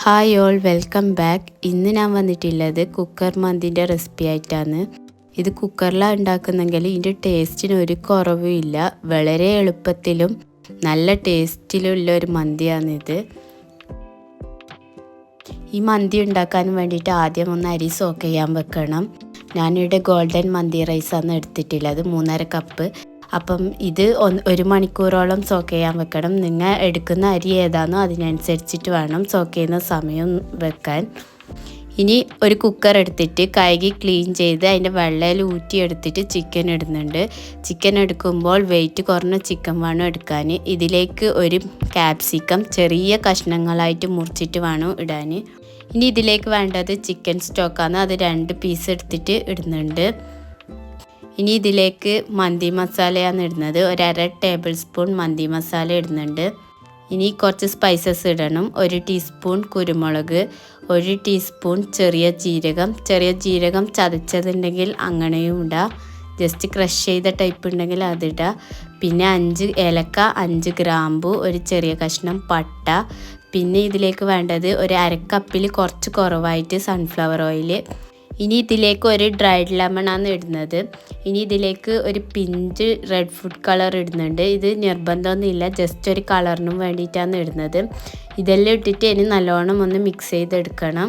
Hi all welcome back ഇന്ന് ഞാൻ വന്നിട്ടുള്ളത് കുക്കർ മന്തിന്റെ റെസിപ്പി ആയിട്ടാണ്. ഇത് കുക്കറിലാണ് ഉണ്ടാക്കുന്നെങ്കിൽ ഇതിന്റെ ടേസ്റ്റിന് ഒരു കുറവും ഇല്ല. വളരെ എളുപ്പത്തിലും നല്ല ടേസ്റ്റിലുള്ള ഒരു മന്തിയാണിത് ഈ മന്തി ഉണ്ടാക്കാൻ വേണ്ടിയിട്ട് ആദ്യം ഒന്ന് അരി സോക്ക് ചെയ്യാൻ വെക്കണം. ഞാനിവിടെ ഗോൾഡൻ മന്തി റൈസാണ് എടുത്തിട്ടുള്ളത്. മൂന്നര കപ്പ് അപ്പം ഇത് ഒരു മണിക്കൂറോളം സോക്ക് ചെയ്യാൻ വെക്കണം. നിങ്ങൾ എടുക്കുന്ന അരി ഏതാണോ അതിനനുസരിച്ചിട്ട് വേണം സോക്ക് ചെയ്യുന്ന സമയം വെക്കാൻ. ഇനി ഒരു കുക്കർ എടുത്തിട്ട് കഴുകി ക്ലീൻ ചെയ്ത് അതിന്റെ വെള്ളയിൽ ഊറ്റിയെടുത്തിട്ട് ചിക്കൻ ഇടുന്നുണ്ട്. ചിക്കൻ എടുക്കുമ്പോൾ വെയിറ്റ് കുറഞ്ഞ ചിക്കൻ വേണം എടുക്കാൻ. ഇതിലേക്ക് ഒരു ക്യാപ്സിക്കം ചെറിയ കഷ്ണങ്ങളായിട്ട് മുറിച്ചിട്ട് വേണം ഇടാൻ. ഇനി ഇതിലേക്ക് വേണ്ടത് ചിക്കൻ സ്റ്റോക്കാണ് അത് രണ്ട് പീസ് എടുത്തിട്ട് ഇടുന്നുണ്ട്. ഇനി ഇതിലേക്ക് മന്തി മസാലയാണ് ഇടുന്നത്. ഒരു അര ടേബിൾ സ്പൂൺ മന്തി മസാല ഇടുന്നുണ്ട്. ഇനി കുറച്ച് സ്പൈസസ് ഇടണം. ഒരു ടീസ്പൂൺ കുരുമുളക് ഒരു ടീസ്പൂൺ ചെറിയ ജീരകം. ചെറിയ ജീരകം ചതച്ചതുണ്ടെങ്കിൽ അങ്ങനെയും ഇടാം. ജസ്റ്റ് ക്രഷ് ചെയ്ത ടൈപ്പ് ഉണ്ടെങ്കിൽ അതിടുക പിന്നെ അഞ്ച് ഏലക്ക അഞ്ച് ഗ്രാമ്പു ഒരു ചെറിയ കഷ്ണം പട്ട. പിന്നെ ഇതിലേക്ക് വേണ്ടത് ഒരു അരക്കപ്പിൽ കുറച്ച് കുറവായിട്ട് സൺഫ്ലവർ ഓയിൽ ഇനി ഇതിലേക്ക് ഒരു ഡ്രൈഡ് ലെമൺ ആണ് ഇടുന്നത്. ഇനി ഇതിലേക്ക് ഒരു പിഞ്ച് റെഡ് ഫുഡ് കളർ ഇടുന്നുണ്ട്. ഇത് നിർബന്ധമൊന്നുമില്ല ജസ്റ്റ് ഒരു കളറിനും വേണ്ടിയിട്ടാണ് ഇടുന്നത്. ഇതെല്ലാം ഇട്ടിട്ട് ഇനി നല്ലോണം ഒന്ന് മിക്സ് ചെയ്തെടുക്കണം.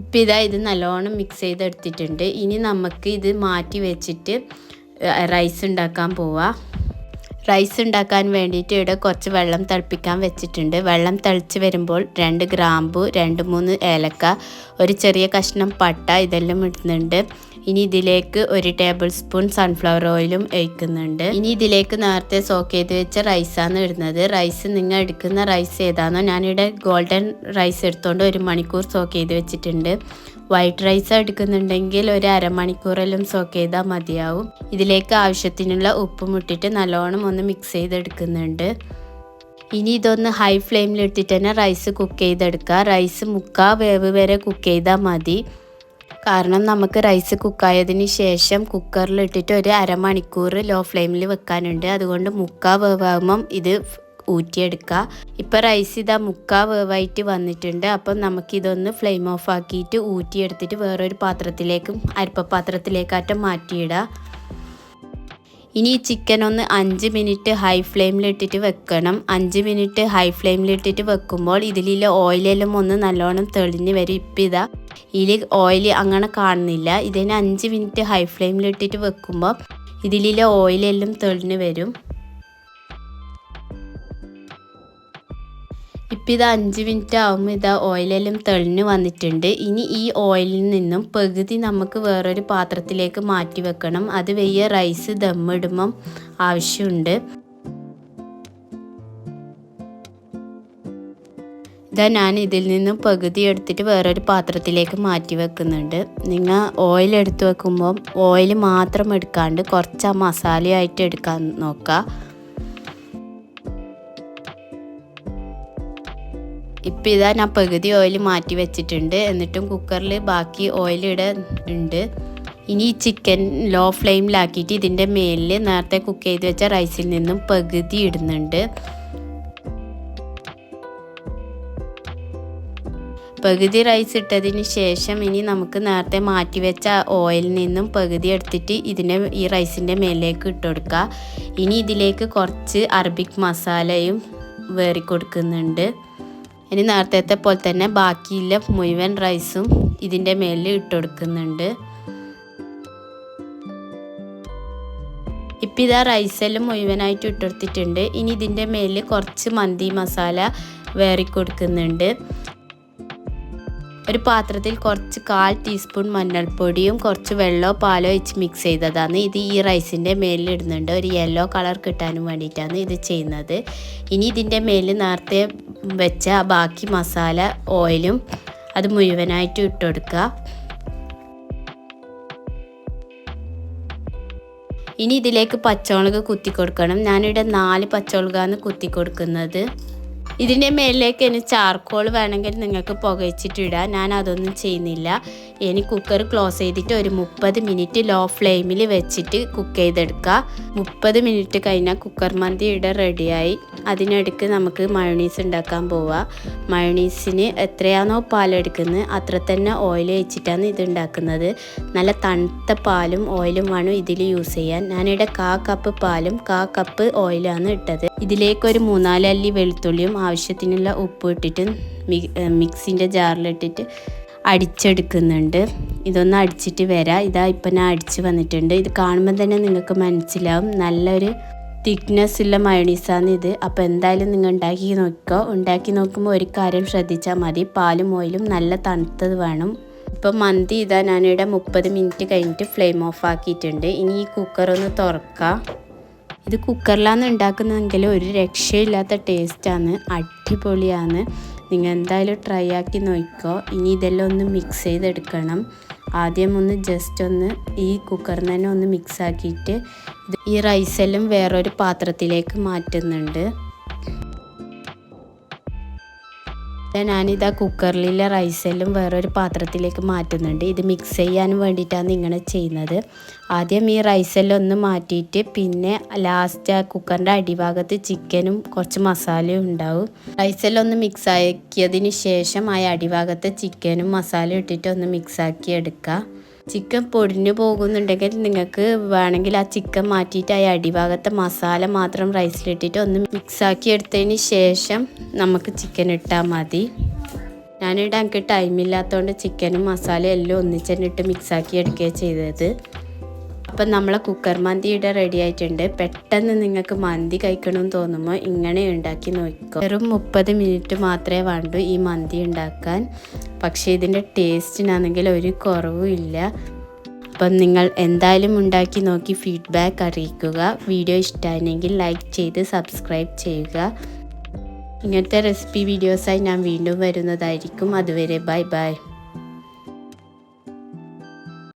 ഇപ്പം ഇതാ ഇത് നല്ലോണം മിക്സ് ചെയ്തെടുത്തിട്ടുണ്ട്. ഇനി നമുക്ക് ഇത് മാറ്റി വെച്ചിട്ട് റൈസ് ഉണ്ടാക്കാൻ പോവാം. റൈസ് ഉണ്ടാക്കാൻ വേണ്ടിയിട്ട് ഇവിടെ കുറച്ച് വെള്ളം തിളപ്പിക്കാൻ വെച്ചിട്ടുണ്ട്. വെള്ളം തിളച്ച് വരുമ്പോൾ രണ്ട് ഗ്രാമ്പു രണ്ട് മൂന്ന് ഏലക്ക ഒരു ചെറിയ കഷ്ണം പട്ട ഇതെല്ലാം ഇടുന്നുണ്ട്. ഇനി ഇതിലേക്ക് ഒരു ടേബിൾ സ്പൂൺ സൺഫ്ലവർ ഓയിലും ഒഴിക്കുന്നുണ്ട്. ഇനി ഇതിലേക്ക് നേരത്തെ സോക്ക് ചെയ്ത് വെച്ച റൈസാണ് ഇടുന്നത്. റൈസ് നിങ്ങൾ എടുക്കുന്ന റൈസ് ഏതാണോ ഞാനിവിടെ ഗോൾഡൻ റൈസ് എടുത്തുകൊണ്ട് ഒരു മണിക്കൂർ സോക്ക് ചെയ്ത് വെച്ചിട്ടുണ്ട്. വൈറ്റ് റൈസ് എടുക്കുന്നുണ്ടെങ്കിൽ ഒരു അരമണിക്കൂറെല്ലാം സോക്ക് ചെയ്താൽ മതിയാവും. ഇതിലേക്ക് ആവശ്യത്തിനുള്ള ഉപ്പും ഇട്ടിട്ട് നല്ലോണം ഒന്ന് മിക്സ് ചെയ്തെടുക്കുന്നുണ്ട്. ഇനി ഇതൊന്ന് ഹൈ ഫ്ലെയിമിൽ ഇട്ടിട്ട് തന്നെ റൈസ് കുക്ക് ചെയ്തെടുക്കുക. റൈസ് മുക്കാ വേവ് വരെ കുക്ക് ചെയ്താൽ മതി. കാരണം നമുക്ക് റൈസ് കുക്കായതിന് ശേഷം കുക്കറിൽ ഇട്ടിട്ട് ഒരു അരമണിക്കൂർ ലോ ഫ്ലെയിമിൽ വെക്കാനുണ്ട്. അതുകൊണ്ട് മുക്കാ വേവാകുമ്പം ഇത് ഊറ്റിയെടുക്കുക ഇപ്പോൾ റൈസ് ഇതാ മുക്കാ വേവായിട്ട് വന്നിട്ടുണ്ട്. അപ്പം നമുക്കിതൊന്ന് ഫ്ലെയിം ഓഫ് ആക്കിയിട്ട് ഊറ്റിയെടുത്തിട്ട് വേറൊരു പാത്രത്തിലേക്കും അരിപ്പപാത്രത്തിലേക്കാറ്റം മാറ്റിയിടുക ഇനി ഈ ചിക്കൻ ഒന്ന് അഞ്ച് മിനിറ്റ് ഹൈ ഫ്ലെയിമിലിട്ടിട്ട് വെക്കണം. അഞ്ച് മിനിറ്റ് ഹൈ ഫ്ലെയിമിലിട്ടിട്ട് വെക്കുമ്പോൾ ഇതിലുള്ള ഓയിലെല്ലാം ഒന്ന് നല്ലോണം തെളിഞ്ഞ് വരും. ഇപ്പം ഇതാ ഇതിൽ ഓയിൽ അങ്ങനെ കാണുന്നില്ല. ഇതിന് അഞ്ച് മിനിറ്റ് ഹൈ ഫ്ലെയിമിൽ ഇട്ടിട്ട് വെക്കുമ്പോൾ ഇതിലെ ഓയിലെല്ലാം തെളിഞ്ഞ് വരും. ഇപ്പം ഇത് അഞ്ച് മിനിറ്റ് ആകുമ്പോൾ ഇതാ ഓയിലെല്ലാം തെളിഞ്ഞ് വന്നിട്ടുണ്ട്. ഇനി ഈ ഓയിലിൽ നിന്നും പകുതി നമുക്ക് വേറൊരു പാത്രത്തിലേക്ക് മാറ്റി വെക്കണം. അത് വെയ്യ റൈസ് ദമ്മിടുമ്പം ആവശ്യമുണ്ട്. ഇതാ ഞാൻ ഇതിൽ നിന്നും പകുതി എടുത്തിട്ട് വേറൊരു പാത്രത്തിലേക്ക് മാറ്റി വെക്കുന്നുണ്ട്. നിങ്ങൾ ഓയിൽ എടുത്തു വെക്കുമ്പോൾ ഓയിൽ മാത്രം എടുക്കാണ്ട് കുറച്ച് ആ മസാലയായിട്ട് എടുക്കാൻ നോക്കുക. ഇപ്പം ഇതാ ഞാൻ പകുതി ഓയിൽ മാറ്റി വെച്ചിട്ടുണ്ട്. എന്നിട്ടും കുക്കറിൽ ബാക്കി ഓയിലിടെ ഉണ്ട്. ഇനി ഈ ചിക്കൻ ലോ ഫ്ലെയിമിലാക്കിയിട്ട് ഇതിന്റെ മേലിൽ നേരത്തെ കുക്ക് ചെയ്ത് വെച്ച റൈസിൽ നിന്നും പകുതി ഇടുന്നുണ്ട്. പകുതി റൈസ് ഇട്ടതിന് ശേഷം ഇനി നമുക്ക് നേരത്തെ മാറ്റി വെച്ച ഓയിലിൽ നിന്നും പകുതി എടുത്തിട്ട് ഇതിനെ ഈ റൈസിന്റെ മേലേക്ക് ഇട്ടുകൊടുക്കുക ഇനി ഇതിലേക്ക് കുറച്ച് അറബിക് മസാലയും വേറി കൊടുക്കുന്നുണ്ട്. ഇനി നേരത്തെ പോലെ തന്നെ ബാക്കിയുള്ള മുഴുവൻ റൈസും ഇതിന്റെ മേലിൽ ഇട്ടുകൊടുക്കുന്നുണ്ട് ഇപ്പം ഇതാ റൈസെല്ലാം മുഴുവനായിട്ട് ഇട്ടെടുത്തിട്ടുണ്ട് ഇനി ഇതിന്റെ മേലിൽ കുറച്ച് മന്തി മസാല വേറി കൊടുക്കുന്നുണ്ട്. ഒരു പാത്രത്തിൽ കുറച്ച് കാൽ ടീസ്പൂൺ മഞ്ഞൾപ്പൊടിയും കുറച്ച് വെള്ളമോ പാലോ വെച്ച് മിക്സ് ചെയ്തതാണ്. ഇത് ഈ റൈസിന്റെ മേലിൽ ഇടുന്നുണ്ട്. ഒരു യെല്ലോ കളർ കിട്ടാനും വേണ്ടിയിട്ടാണ് ഇത് ചെയ്യുന്നത്. ഇനി ഇതിന്റെ മേലിൽ നേരത്തെ വെച്ച ബാക്കി മസാല ഓയിലും അത് മുഴുവനായിട്ട് ഇട്ടുകൊടുക്കുക ഇനി ഇതിലേക്ക് പച്ചമുളക് കുത്തി കൊടുക്കണം. ഞാനിവിടെ നാല് പച്ചമുളകാണ് കുത്തി കൊടുക്കുന്നത്. ഇതിന്റെ മേലിലേക്ക് ഇനി ചാർക്കോൾ വേണമെങ്കിൽ നിങ്ങൾക്ക് പുകച്ചിട്ടിടാം ഞാൻ അതൊന്നും ചെയ്യുന്നില്ല. ഇനി കുക്കർ ക്ലോസ് ചെയ്തിട്ട് ഒരു മുപ്പത് മിനിറ്റ് ലോ ഫ്ലെയിമിൽ വെച്ചിട്ട് കുക്ക് ചെയ്തെടുക്കുക. മുപ്പത് മിനിറ്റ് കഴിഞ്ഞാൽ കുക്കർ മന്തി ഇവിടെ റെഡിയായി. അതിനിടയ്ക്ക് നമുക്ക് മയണീസ് ഉണ്ടാക്കാൻ പോവാം. മയണീസിന് എത്രയാണോ പാലെടുക്കുന്നത് അത്ര തന്നെ ഓയിൽ വെച്ചിട്ടാണ് ഇത് ഉണ്ടാക്കുന്നത്. നല്ല തണുത്ത പാലും ഓയിലും വേണം ഇതിൽ യൂസ് ചെയ്യാൻ. ഞാനിവിടെ കാ കപ്പ് പാലും കാ കപ്പ് ഓയിലാണ് ഇട്ടത്. ഇതിലേക്ക് ഒരു മൂന്നാലല്ലി വെളുത്തുള്ളിയും ആവശ്യത്തിനുള്ള ഉപ്പ് ഇട്ടിട്ട് മിക്സിന്റെ ജാറിലിട്ടിട്ട് അടിച്ചെടുക്കുന്നുണ്ട്. ഇതൊന്ന് അടിച്ചിട്ട് വരാം. ഇതാ ഇപ്പം ഞാൻ അടിച്ച് വന്നിട്ടുണ്ട്. ഇത് കാണുമ്പോൾ തന്നെ നിങ്ങൾക്ക് മനസ്സിലാവും. നല്ലൊരു തിക്നെസ് ഉള്ള മയണീസാണ് ഇത്. അപ്പോൾ എന്തായാലും നിങ്ങൾ ഉണ്ടാക്കി നോക്കിക്കോ ഉണ്ടാക്കി നോക്കുമ്പോൾ ഒരു കാര്യം ശ്രദ്ധിച്ചാൽ മതി. പാലും ഓയിലും നല്ല തണുത്തത് വേണം. ഇപ്പം മന്തി ഇതാ ഞാനിവിടെ മുപ്പത് മിനിറ്റ് കഴിഞ്ഞിട്ട് ഫ്ലെയിം ഓഫ് ആക്കിയിട്ടുണ്ട്. ഇനി ഈ കുക്കർ ഒന്ന് തുറക്കാം. ഇത് കുക്കറിലാണ് ഉണ്ടാക്കുന്നതെങ്കിൽ ഒരു രക്ഷയില്ലാത്ത ടേസ്റ്റാണ് അടിപൊളിയാണ്. നിങ്ങൾ എന്തായാലും ട്രൈ ആക്കി നോക്കിക്കോ. ഇനി ഇതെല്ലാം ഒന്ന് മിക്സ് ചെയ്തെടുക്കണം. ആദ്യം ഒന്ന് ജസ്റ്റ് ഒന്ന് ഈ കുക്കറിൽ തന്നെ ഒന്ന് മിക്സ് ആക്കിയിട്ട് ഈ റൈസെല്ലാം വേറൊരു പാത്രത്തിലേക്ക് മാറ്റുന്നുണ്ട്. ഞാനിതാ കുക്കറിലെ റൈസെല്ലാം വേറൊരു പാത്രത്തിലേക്ക് മാറ്റുന്നുണ്ട്. ഇത് മിക്സ് ചെയ്യാൻ വേണ്ടിയിട്ടാണ് ഇങ്ങനെ ചെയ്യുന്നത്. ആദ്യം ഈ റൈസെല്ലാം ഒന്ന് മാറ്റിയിട്ട് പിന്നെ ലാസ്റ്റ് ആ കുക്കറിന്റെ അടിഭാഗത്ത് ചിക്കനും കുറച്ച് മസാലയും ഉണ്ടാവും. റൈസെല്ലാം ഒന്ന് മിക്സ് ആക്കിയതിന് ശേഷം ആ അടിഭാഗത്തെ ചിക്കനും മസാലയും ഇട്ടിട്ട് ഒന്ന് മിക്സ് ആക്കി എടുക്കുക ചിക്കൻ പൊടിഞ്ഞു പോകുന്നുണ്ടെങ്കിൽ നിങ്ങൾക്ക് വേണമെങ്കിൽ ആ ചിക്കൻ മാറ്റിയിട്ട് ആ അടിഭാഗത്തെ മസാല മാത്രം റൈസിലിട്ടിട്ട് ഒന്ന് മിക്സാക്കി എടുത്തതിന് ശേഷം നമുക്ക് ചിക്കൻ ഇട്ടാൽ മതി. ഞാനിവിടെ എനിക്ക് ടൈമില്ലാത്തതുകൊണ്ട് ചിക്കനും മസാലയും എല്ലാം ഒന്നിച്ച് തന്നെ ഇട്ട് മിക്സാക്കി എടുക്കുകയാണ് ചെയ്തത്. അപ്പം നമ്മളെ കുക്കർ മന്തി ഇവിടെ റെഡി ആയിട്ടുണ്ട്. പെട്ടെന്ന് നിങ്ങൾക്ക് മന്തി കഴിക്കണമെന്ന് തോന്നുമ്പോൾ ഇങ്ങനെ ഉണ്ടാക്കി നോക്കിക്കോ വെറും മുപ്പത് മിനിറ്റ് മാത്രമേ വേണ്ടൂ ഈ മന്തി ഉണ്ടാക്കാൻ. പക്ഷേ ഇതിന്റെ ടേസ്റ്റിനാണെങ്കിൽ ഒരു കുറവും ഇല്ല. അപ്പം നിങ്ങൾ എന്തായാലും ഉണ്ടാക്കി നോക്കി ഫീഡ്ബാക്ക് അറിയിക്കുക. വീഡിയോ ഇഷ്ടമായിരുന്നെങ്കിൽ ലൈക്ക് ചെയ്ത് സബ്സ്ക്രൈബ് ചെയ്യുക. ഇങ്ങനത്തെ റെസിപ്പി വീഡിയോസായി ഞാൻ വീണ്ടും വരുന്നതായിരിക്കും. അതുവരെ ബൈ ബൈ